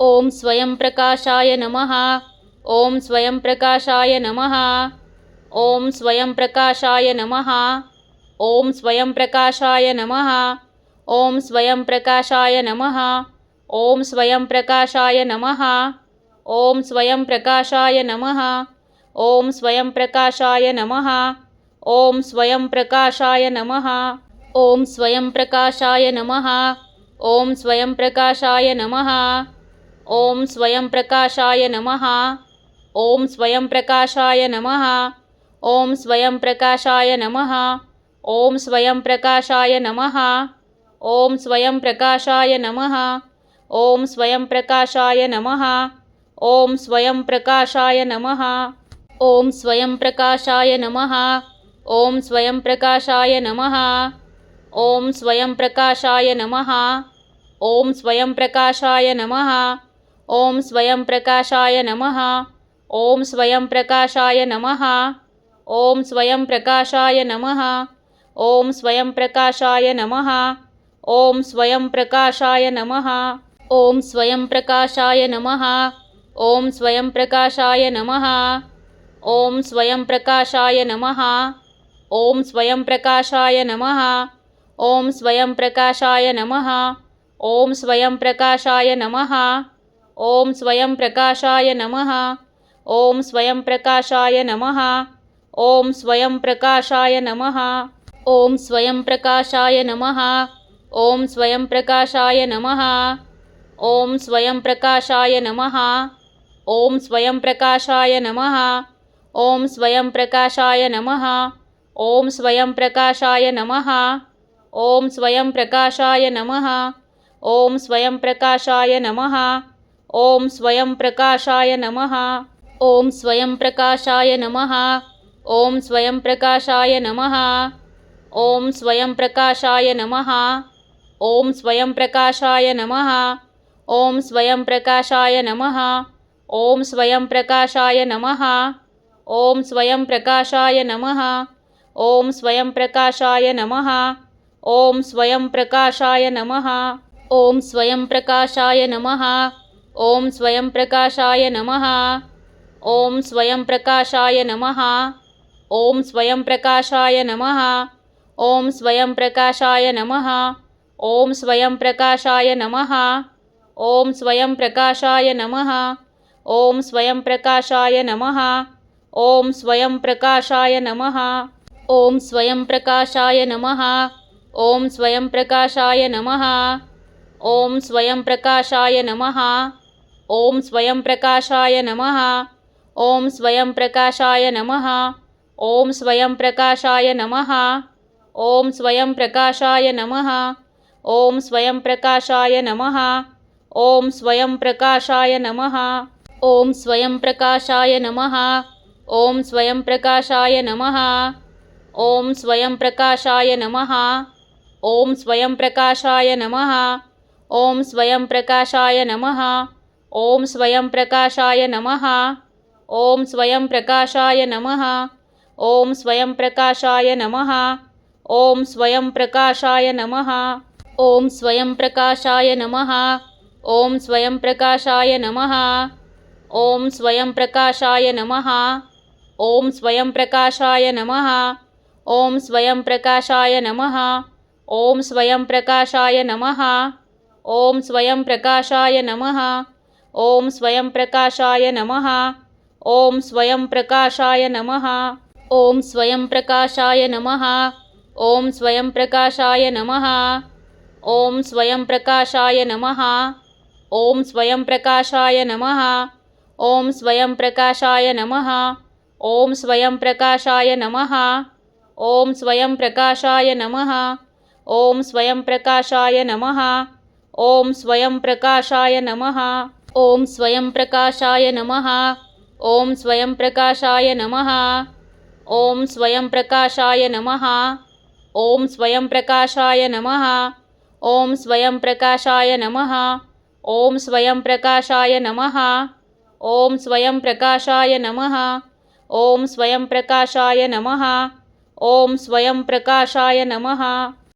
ॐ स्वयंप्रकाशाय नमः ॐ स्वयंप्रकाशाय नमः ॐ स्वयंप्रकाशाय नमः ॐ स्वयंप्रकाशाय नमः ॐ स्वयंप्रकाशाय नमः ॐ स्वयंप्रकाशाय नमः ॐ स्वयंप्रकाशाय नमः ॐ स्वयंप्रकाशाय नमः ॐ स्वयंप्रकाशाय नमः ॐ स्वयंप्रकाशाय नमः ॐ स्वयंप्रकाशाय नमः ॐ स्वयंप्रकाशाय नमः ॐ स्वयंप्रकाशाय नमः ॐ स्वयंप्रकाशाय नमः ॐ स्वयंप्रकाशाय नमः ॐ स्वयंप्रकाशाय नमः ॐ स्वयंप्रकाशाय नमः ॐ स्वयंप्रकाशाय नमः ॐ स्वयंप्रकाशाय नमः ॐ स्वयंप्रकाशाय नमः ॐ स्वयंप्रकाशाय नमः ॐ स्वयंप्रकाशाय नमः ॐ स्वयंप्रकाशाय नमः ॐ स्वयंप्रकाशाय नमः ॐ स्वयंप्रकाशाय नमः ॐ स्वयंप्रकाशाय नमः ॐ स्वयंप्रकाशाय नमः ॐ स्वयंप्रकाशाय नमः ॐ स्वयंप्रकाशाय नमः ॐ स्वयंप्रकाशाय नमः ॐ स्वयंप्रकाशाय नमः ॐ स्वयंप्रकाशाय नमः ॐ स्वयंप्रकाशाय नमः ॐ स्वयंप्रकाशाय नमः ॐ स्वयंप्रकाशाय नमः ॐ स्वयंप्रकाशाय नमः ॐ स्वयंप्रकाशाय नमः ॐ स्वयंप्रकाशाय नमः ॐ स्वयंप्रकाशाय नमः ॐ स्वयंप्रकाशाय नमः ॐ स्वयंप्रकाशाय नमः ॐ स्वयंप्रकाशाय नमः ॐ स्वयंप्रकाशाय नमः ॐ स्वयंप्रकाशाय नमः ॐ स्वयं प्रकाशाय नमः ॐ स्वयं प्रकाशाय नमः ॐ स्वयं प्रकाशाय नमः ॐ स्वयं प्रकाशाय नमः ॐ स्वयं प्रकाशाय नमः ॐ स्वयं प्रकाशाय नमः ॐ स्वयं प्रकाशाय नमः ॐ स्वयं प्रकाशाय नमः ॐ स्वयं प्रकाशाय नमः ॐ स्वयं प्रकाशाय नमः ॐ स्वयं प्रकाशाय नमः ॐ स्वयं प्रकाशाय नमः ॐ स्वयं प्रकाशाय नमः ॐ स्वयं प्रकाशाय नमः ॐ स्वयं प्रकाशाय नमः ॐ स्वयं प्रकाशाय नमः ॐ स्वयं प्रकाशाय नमः ॐ स्वयं प्रकाशाय नमः ॐ स्वयं प्रकाशाय नमः ॐ स्वयं प्रकाशाय नमः ॐ स्वयं प्रकाशाय नमः ॐ स्वयं प्रकाशाय नमः ॐ स्वयंप्रकाशाय नमः ॐ स्वयंप्रकाशाय नमः ॐ स्वयंप्रकाशाय नमः ॐ स्वयंप्रकाशाय नमः ॐ स्वयंप्रकाशाय नमः ॐ स्वयंप्रकाशाय नमः ॐ स्वयंप्रकाशाय नमः ॐ स्वयंप्रकाशाय नमः ॐ स्वयंप्रकाशाय नमः ॐ स्वयंप्रकाशाय नमः ॐ स्वयंप्रकाशाय नमः ॐ स्वयंप्रकाशाय नमः ॐ स्वयंप्रकाशाय नमः ॐ स्वयंप्रकाशाय नमः ॐ स्वयंप्रकाशाय नमः ॐ स्वयंप्रकाशाय नमः ॐ स्वयंप्रकाशाय नमः ॐ स्वयंप्रकाशाय नमः ॐ स्वयंप्रकाशाय नमः ॐ स्वयंप्रकाशाय नमः ॐ स्वयंप्रकाशाय नमः ॐ स्वयंप्रकाशाय नमः ॐ स्वयंप्रकाशाय नमः ॐ स्वयंप्रकाशाय नमः ॐ स्वयंप्रकाशाय नमः ॐ स्वयंप्रकाशाय नमः ॐ स्वयंप्रकाशाय नमः ॐ स्वयंप्रकाशाय नमः ॐ स्वयंप्रकाशाय नमः ॐ स्वयंप्रकाशाय नमः ॐ स्वयंप्रकाशाय नमः ॐ स्वयंप्रकाशाय नमः ॐ स्वयंप्रकाशाय नमः ॐ स्वयंप्रकाशाय नमः। ॐ स्वयंप्रकाशाय नमः। ॐ स्वयंप्रकाशाय नमः। ॐ स्वयंप्रकाशाय नमः। ॐ स्वयंप्रकाशाय नमः। ॐ स्वयंप्रकाशाय नमः। ॐ स्वयंप्रकाशाय नमः। ॐ स्वयंप्रकाशाय नमः। ॐ स्वयंप्रकाशाय नमः